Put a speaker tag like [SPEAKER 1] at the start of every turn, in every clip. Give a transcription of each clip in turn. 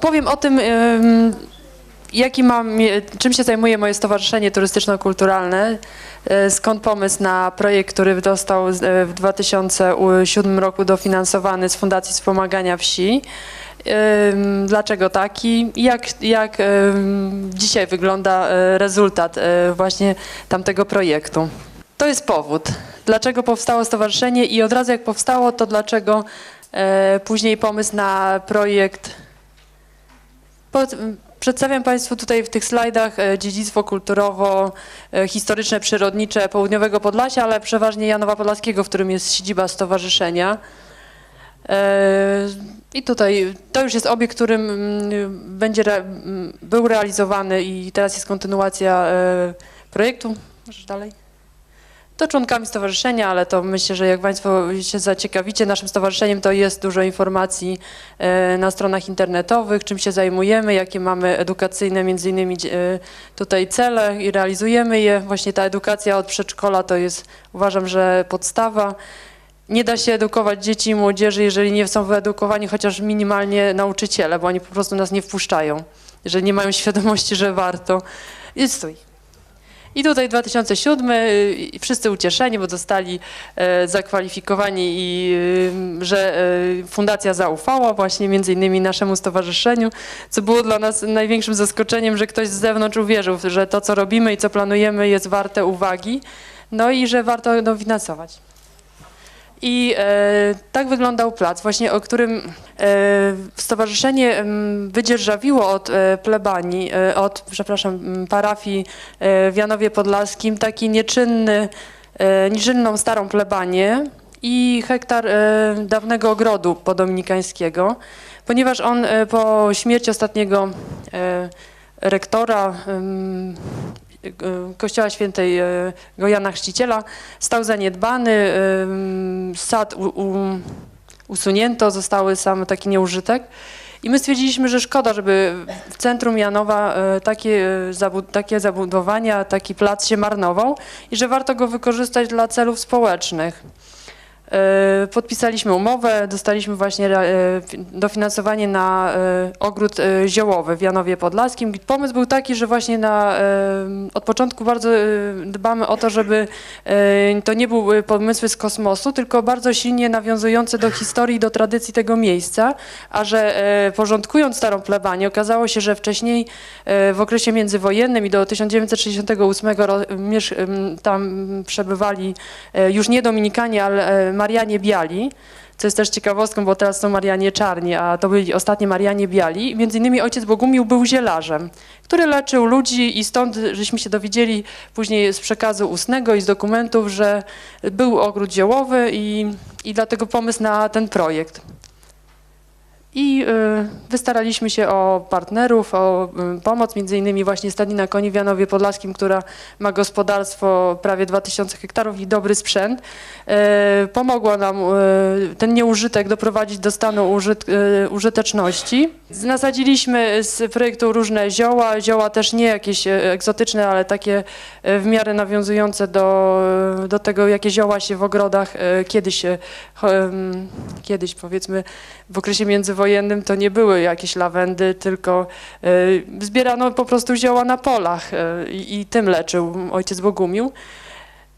[SPEAKER 1] Opowiem o tym, ym, jaki mam, czym się zajmuje moje Stowarzyszenie Turystyczno-Kulturalne, y, skąd pomysł na projekt, który został y, w 2007 roku dofinansowany z Fundacji Wspomagania Wsi. Dlaczego taki? Jak, jak dzisiaj wygląda y, rezultat właśnie tamtego projektu? To jest powód, dlaczego powstało stowarzyszenie i od razu jak powstało, to dlaczego e, później pomysł na projekt. Przedstawiam Państwu tutaj w tych slajdach e, dziedzictwo kulturowo-historyczne, przyrodnicze Południowego Podlasia, ale przeważnie Janowa Podlaskiego, w którym jest siedziba stowarzyszenia. E, I tutaj to już jest obiekt, którym mm, będzie mm, był realizowany i teraz jest kontynuacja e, projektu. Możesz dalej? To członkami stowarzyszenia, ale to myślę, że jak Państwo się zaciekawicie naszym stowarzyszeniem, to jest dużo informacji e, na stronach internetowych, czym się zajmujemy, jakie mamy edukacyjne między innymi e, tutaj cele i realizujemy je. Właśnie ta edukacja od przedszkola to jest uważam, że podstawa. Nie da się edukować dzieci i młodzieży, jeżeli nie są wyedukowani chociaż minimalnie nauczyciele, bo oni po prostu nas nie wpuszczają, że nie mają świadomości, że warto. I stój. I tutaj 2007, y, wszyscy ucieszeni, bo zostali e, zakwalifikowani i y, że e, fundacja zaufała właśnie między innymi naszemu stowarzyszeniu, co było dla nas największym zaskoczeniem, że ktoś z zewnątrz uwierzył, że to co robimy i co planujemy jest warte uwagi, no i że warto dofinansować. I e, tak wyglądał plac, właśnie o którym e, stowarzyszenie em, wydzierżawiło od e, plebanii, e, od, przepraszam, m, parafii e, w Janowie Podlaskim taki nieczynny, e, nieczynną starą plebanię i hektar dawnego ogrodu podominikańskiego, ponieważ on po śmierci ostatniego rektora Kościoła Świętego Jana Chrzciciela stał zaniedbany, ym, sad u, u, usunięto, zostały sam taki nieużytek. I my stwierdziliśmy, że szkoda, żeby w centrum Janowa e, takie, e, takie zabudowania, taki plac się marnował i że warto go wykorzystać dla celów społecznych. E, Podpisaliśmy umowę, dostaliśmy właśnie e, fi- dofinansowanie na e, ogród ziołowy w Janowie Podlaskim. Pomysł był taki, że właśnie na, od początku bardzo dbamy o to, żeby to nie były pomysły z kosmosu, tylko bardzo silnie nawiązujące do historii do tradycji tego miejsca, a że porządkując starą plebanię okazało się, że wcześniej w okresie międzywojennym i do 1968 ro- miesz- em, tam przebywali już nie Dominikanie, ale Marianie Biali, co jest też ciekawostką, bo teraz są Marianie Czarni, a to byli ostatnie Marianie Biali. Między innymi ojciec Bogumił był zielarzem, który leczył ludzi i stąd żeśmy się dowiedzieli później z przekazu ustnego i z dokumentów, że był ogród ziołowy i, i dlatego pomysł na ten projekt. I y, wystaraliśmy się o partnerów, o y, pomoc, między innymi właśnie Stadnina Koni w Janowie Podlaskim, która ma gospodarstwo prawie 2000 hektarów i dobry sprzęt. E, pomogła nam ten nieużytek doprowadzić do stanu użyt, użyteczności. Nasadziliśmy z projektu różne zioła, zioła też nie jakieś egzotyczne, ale takie w miarę nawiązujące do, do tego, jakie zioła się w ogrodach kiedyś, kiedyś powiedzmy w okresie międzywojennym to nie były jakieś lawendy, tylko e, zbierano po prostu zioła na polach e, i, tym leczył ojciec Bogumił.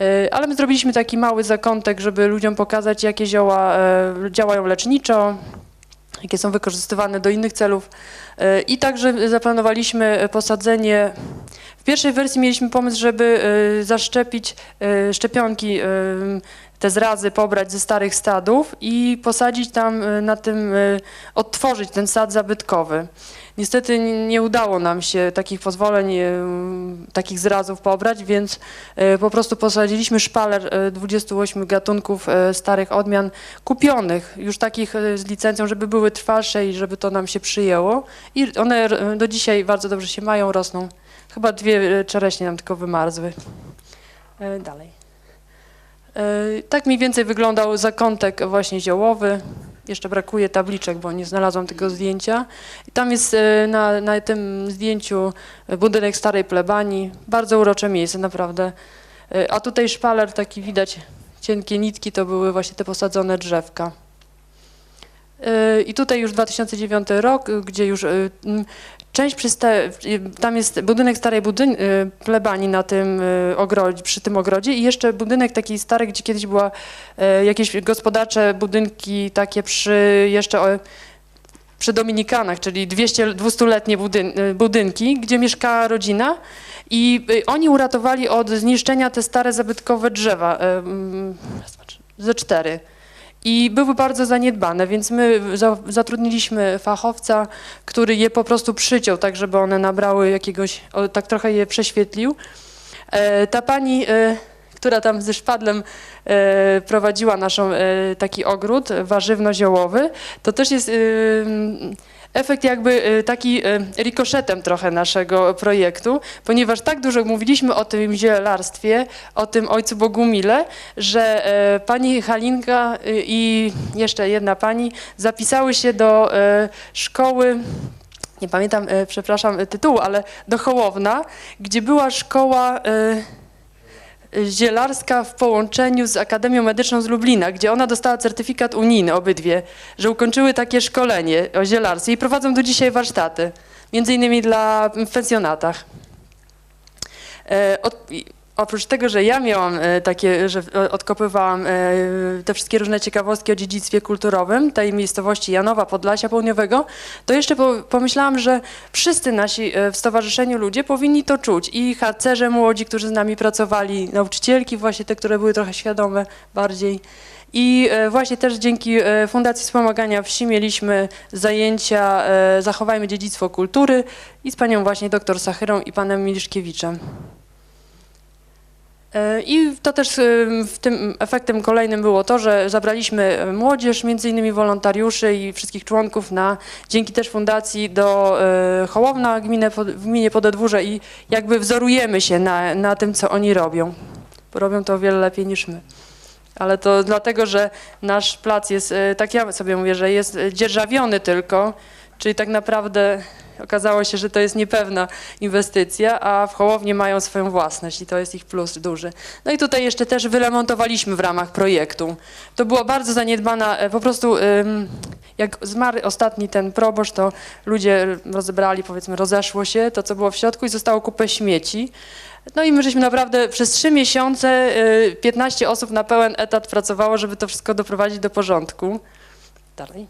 [SPEAKER 1] E, Ale my zrobiliśmy taki mały zakątek, żeby ludziom pokazać, jakie zioła działają leczniczo, jakie są wykorzystywane do innych celów. I także zaplanowaliśmy posadzenie. W pierwszej wersji mieliśmy pomysł, żeby e, zaszczepić e, szczepionki, e, te zrazy pobrać ze starych stadów i posadzić tam na tym, odtworzyć ten sad zabytkowy. Niestety nie udało nam się takich pozwoleń, takich zrazów pobrać, więc po prostu posadziliśmy szpaler e, 28 gatunków starych odmian kupionych, już takich z licencją, żeby były trwalsze i żeby to nam się przyjęło. I one do dzisiaj bardzo dobrze się mają, rosną. Chyba dwie e, czereśnie nam tylko wymarzły. E, Dalej. E, Tak mniej więcej wyglądał zakątek właśnie ziołowy. Jeszcze brakuje tabliczek, bo nie znalazłam tego zdjęcia. I tam jest na, na tym zdjęciu budynek starej plebanii. Bardzo urocze miejsce, naprawdę. A tutaj szpaler, taki widać, cienkie nitki, to były właśnie te posadzone drzewka. I tutaj już 2009 rok, gdzie już część przysta- y, tam jest budynek starej budyn- y, plebanii na tym y, ogrodzie, przy tym ogrodzie i jeszcze budynek taki stary, gdzie kiedyś była y, jakieś gospodarcze budynki takie przy jeszcze o, przy Dominikanach, czyli 200, 200-letnie budyn- budynki, gdzie mieszkała rodzina i oni uratowali od zniszczenia te stare zabytkowe drzewa, mm, ze cztery. I były bardzo zaniedbane, więc my za, zatrudniliśmy fachowca, który je po prostu przyciął, tak żeby one nabrały jakiegoś, o, tak trochę je prześwietlił. E, ta pani, e, która tam ze szpadlem e, prowadziła naszą e, taki ogród warzywno-ziołowy, to też jest efekt jakby e, taki e, rikoszetem trochę naszego projektu, ponieważ tak dużo mówiliśmy o tym zielarstwie, o tym ojcu Bogumile, że e, pani Halinka e, i jeszcze jedna pani zapisały się do e, szkoły nie pamiętam, e, przepraszam, tytułu, ale do Hołowna, gdzie była szkoła zielarska w połączeniu z Akademią Medyczną z Lublina, gdzie ona dostała certyfikat unijny, obydwie, że ukończyły takie szkolenie o zielarstwie i prowadzą do dzisiaj warsztaty, między innymi dla w pensjonatach. E, oprócz tego, że ja miałam e, takie, że odkopywałam e, te wszystkie różne ciekawostki o dziedzictwie kulturowym tej miejscowości Janowa, Podlasia Południowego, to jeszcze po, pomyślałam, że wszyscy nasi e, w stowarzyszeniu ludzie powinni to czuć. I harcerze młodzi, którzy z nami pracowali, nauczycielki właśnie te, które były trochę świadome bardziej. I właśnie też dzięki Fundacji Wspomagania Wsi mieliśmy zajęcia Zachowajmy dziedzictwo kultury i z panią właśnie doktor Sachyrą i panem Miliszkiewiczem. E, I to też e, w tym efektem kolejnym było to, że zabraliśmy e, młodzież, między innymi wolontariuszy i wszystkich członków na, dzięki też fundacji do e, Hołowna gminę, w gminie Podedwórze i jakby wzorujemy się na, na tym, co oni robią. Bo robią to o wiele lepiej niż my. Ale to dlatego, że nasz plac jest, tak ja sobie mówię, że jest dzierżawiony tylko, czyli tak naprawdę okazało się, że to jest niepewna inwestycja, a w Hołowni mają swoją własność i to jest ich plus duży. No i tutaj jeszcze też wyremontowaliśmy w ramach projektu. To była bardzo zaniedbana, e, po prostu jak zmarł ostatni ten proboszcz, to ludzie rozebrali, powiedzmy, rozeszło się to, co było w środku i zostało kupę śmieci. No i my żeśmy naprawdę przez trzy miesiące y, 15 osób na pełen etat pracowało, żeby to wszystko doprowadzić do porządku. Dalej.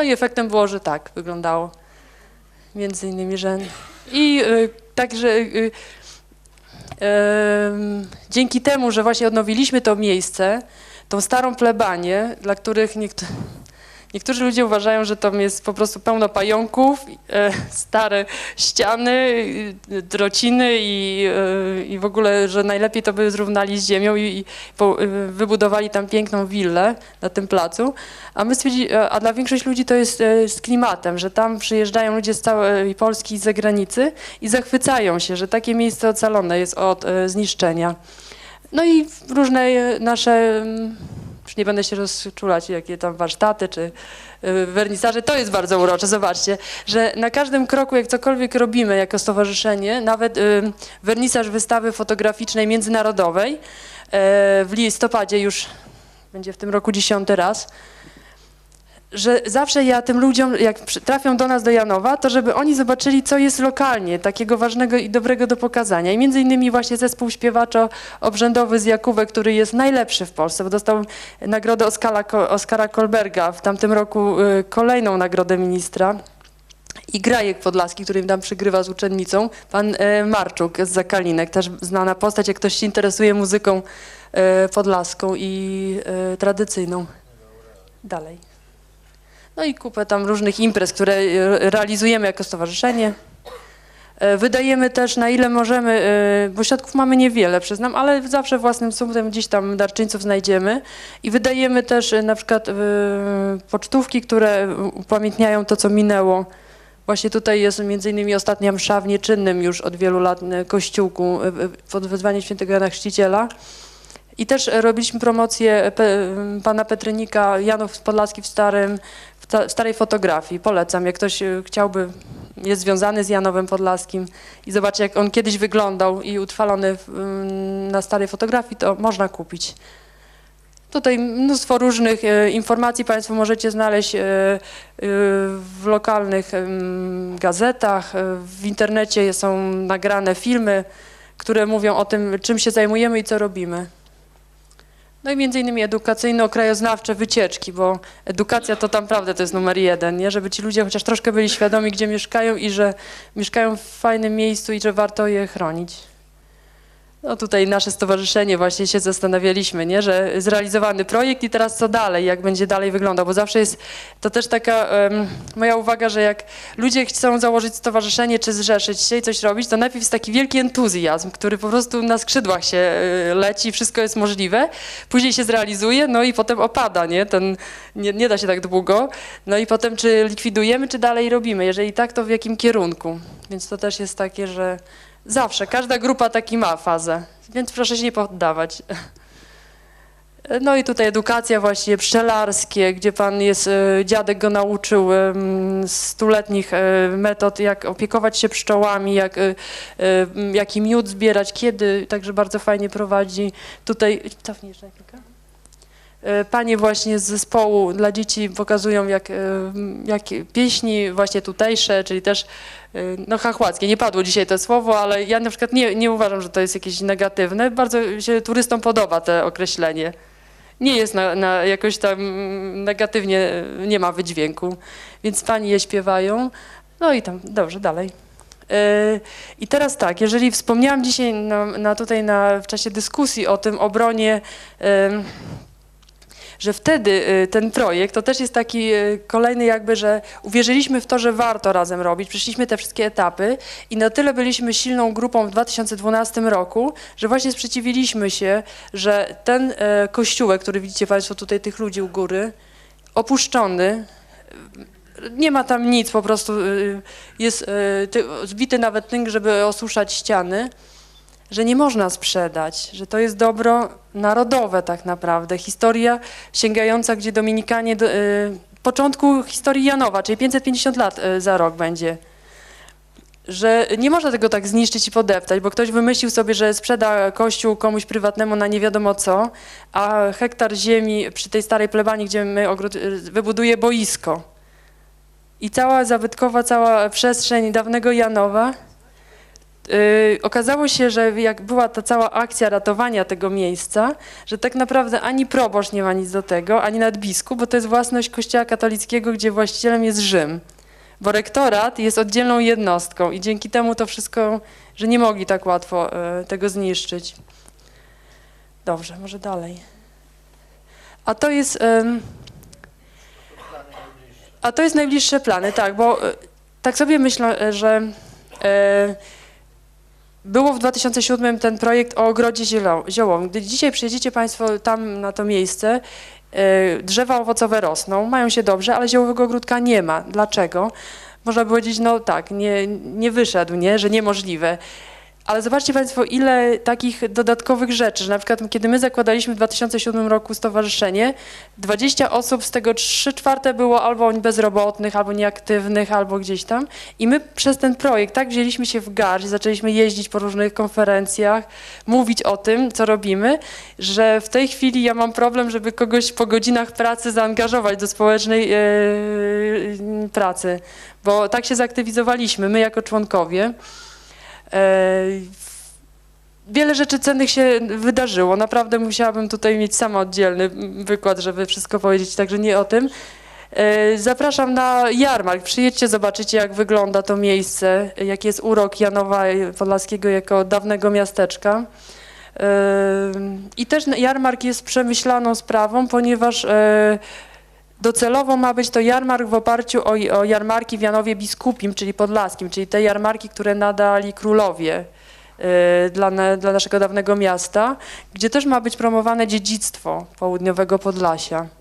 [SPEAKER 1] No i efektem było, że tak wyglądało. Między innymi, że... I y, także y, em, dzięki temu, że właśnie odnowiliśmy to miejsce, tą starą plebanię, dla których niektó- niektórzy ludzie uważają, że tam jest po prostu pełno pająków, e, stare ściany, y, drociny i, e, i w ogóle, że najlepiej to by zrównali z ziemią i, i wybudowali tam piękną willę na tym placu. A my a dla większości ludzi to jest e, z klimatem, że tam przyjeżdżają ludzie z całej Polski i z zagranicy i zachwycają się, że takie miejsce ocalone jest od e, zniszczenia. No i różne e, nasze, mm, już nie będę się rozczulać, jakie tam warsztaty czy y, wernisaże, to jest bardzo urocze. Zobaczcie, że na każdym kroku, jak cokolwiek robimy jako stowarzyszenie, nawet y, wernisaż wystawy fotograficznej międzynarodowej e, w listopadzie już będzie w tym roku dziesiąty raz, że zawsze ja tym ludziom, jak trafią do nas do Janowa, to żeby oni zobaczyli, co jest lokalnie, takiego ważnego i dobrego do pokazania. I między innymi właśnie zespół śpiewaczo-obrzędowy z Jakówek, który jest najlepszy w Polsce, bo dostał nagrodę Oskara, Oskara Kolberga, w tamtym roku y, kolejną nagrodę ministra. I Grajek Podlaski, który tam przygrywa z uczennicą, pan e, Marczuk z Zakalinek, też znana postać, jak ktoś się interesuje muzyką e, podlaską i tradycyjną. Dalej. No i kupę tam różnych imprez, które e, realizujemy jako stowarzyszenie. E, Wydajemy też na ile możemy, e, bo środków mamy niewiele, przyznam, ale zawsze własnym sumem gdzieś tam darczyńców znajdziemy. I wydajemy też na przykład pocztówki, które upamiętniają to, co minęło. Właśnie tutaj jest między innymi ostatnia msza w nieczynnym już od wielu lat kościółku pod wezwaniem świętego Jana Chrzciciela. I też robiliśmy promocję pana Petrynika, Janów Podlaski w, starym, starej fotografii. Polecam, jak ktoś e, chciałby, jest związany z Janowem Podlaskim i zobaczy, jak on kiedyś wyglądał i utrwalony ym, na starej fotografii, to można kupić. Tutaj mnóstwo różnych e, informacji Państwo możecie znaleźć e, w lokalnych gazetach, w internecie są nagrane filmy, które mówią o tym, czym się zajmujemy i co robimy. No i między innymi edukacyjno-krajoznawcze wycieczki, bo edukacja to tam naprawdę to jest numer jeden, nie? żeby ci ludzie chociaż troszkę byli świadomi, gdzie mieszkają i że mieszkają w fajnym miejscu i że warto je chronić. No tutaj nasze stowarzyszenie właśnie się zastanawialiśmy, nie? że zrealizowany projekt i teraz co dalej, jak będzie dalej wyglądał, bo zawsze jest to też taka em, moja uwaga, że jak ludzie chcą założyć stowarzyszenie czy zrzeszyć się i coś robić, to najpierw jest taki wielki entuzjazm, który po prostu na skrzydłach się y, leci, wszystko jest możliwe, później się zrealizuje, no i potem opada, nie? Ten, nie, nie da się tak długo, no i potem czy likwidujemy, czy dalej robimy, jeżeli tak, to w jakim kierunku, więc to też jest takie, że Zawsze, każda grupa taki ma fazę, więc proszę się nie poddawać. No i tutaj edukacja właśnie pszczelarskie, gdzie pan jest, e, dziadek go nauczył stuletnich e, metod, jak opiekować się pszczołami, jak, e, jaki miód zbierać, kiedy, także bardzo fajnie prowadzi. Tutaj, cofnij jeszcze na chwilkę. Panie właśnie z zespołu dla dzieci pokazują, jak, jak pieśni właśnie tutejsze, czyli też no chachłackie. Nie padło dzisiaj to słowo, ale ja na przykład nie, nie uważam, że to jest jakieś negatywne. Bardzo się turystom podoba to określenie. Nie jest na, na jakoś tam negatywnie, e, nie ma wydźwięku. Więc pani je śpiewają. No i tam, dobrze, dalej. E, I teraz tak, jeżeli wspomniałam dzisiaj na, na tutaj na, w czasie dyskusji o tym obronie że wtedy y, ten projekt to też jest taki y, kolejny jakby, że uwierzyliśmy w to, że warto razem robić, przeszliśmy te wszystkie etapy i na tyle byliśmy silną grupą w 2012 roku, że właśnie sprzeciwiliśmy się, że ten e, kościółek, który widzicie Państwo tutaj tych ludzi u góry, opuszczony, y, nie ma tam nic, po prostu y, jest y, ty- zbity nawet tynk, żeby osuszać ściany że nie można sprzedać, że to jest dobro narodowe tak naprawdę. Historia sięgająca, gdzie Dominikanie, do, y, początku historii Janowa, czyli 550 lat y, za rok będzie. Że nie można tego tak zniszczyć i podeptać, bo ktoś wymyślił sobie, że sprzeda kościół komuś prywatnemu na nie wiadomo co, a hektar ziemi przy tej starej plebanii, gdzie my ogród, y, wybuduje boisko. I cała zabytkowa, cała przestrzeń dawnego Janowa okazało się, że jak była ta cała akcja ratowania tego miejsca, że tak naprawdę ani proboszcz nie ma nic do tego, ani nadbiskup, bo to jest własność Kościoła katolickiego, gdzie właścicielem jest Rzym. Bo rektorat jest oddzielną jednostką i dzięki temu to wszystko, że nie mogli tak łatwo yy, tego zniszczyć. Dobrze, może dalej. A to jest... a to jest najbliższe plany, tak, bo y, tak sobie myślę, y, że y, było w 2007 ten projekt o ogrodzie ziołowym. Gdy dzisiaj przyjedziecie Państwo tam na to miejsce, y, drzewa owocowe rosną, mają się dobrze, ale ziołowego ogródka nie ma. Dlaczego? Można powiedzieć, no tak, nie, nie wyszedł, nie, że niemożliwe. Ale zobaczcie Państwo, ile takich dodatkowych rzeczy, że na przykład kiedy my zakładaliśmy w 2007 roku stowarzyszenie, 20 osób, z tego 3 czwarte było albo bezrobotnych, albo nieaktywnych, albo gdzieś tam. I my przez ten projekt tak wzięliśmy się w garść, zaczęliśmy jeździć po różnych konferencjach, mówić o tym, co robimy, że w tej chwili ja mam problem, żeby kogoś po godzinach pracy zaangażować do społecznej e, pracy, bo tak się zaktywizowaliśmy, my jako członkowie. E, Wiele rzeczy cennych się wydarzyło. Naprawdę musiałabym tutaj mieć sama oddzielny wykład, żeby wszystko powiedzieć, także nie o tym. E, Zapraszam na jarmark. Przyjedźcie, zobaczycie, jak wygląda to miejsce, jaki jest urok Janowa Podlaskiego jako dawnego miasteczka. E, I też jarmark jest przemyślaną sprawą, ponieważ Docelowo ma być to jarmark w oparciu o, o jarmarki w Janowie Biskupim, czyli Podlaskim, czyli te jarmarki, które nadali królowie y, dla, dla naszego dawnego miasta, gdzie też ma być promowane dziedzictwo południowego Podlasia.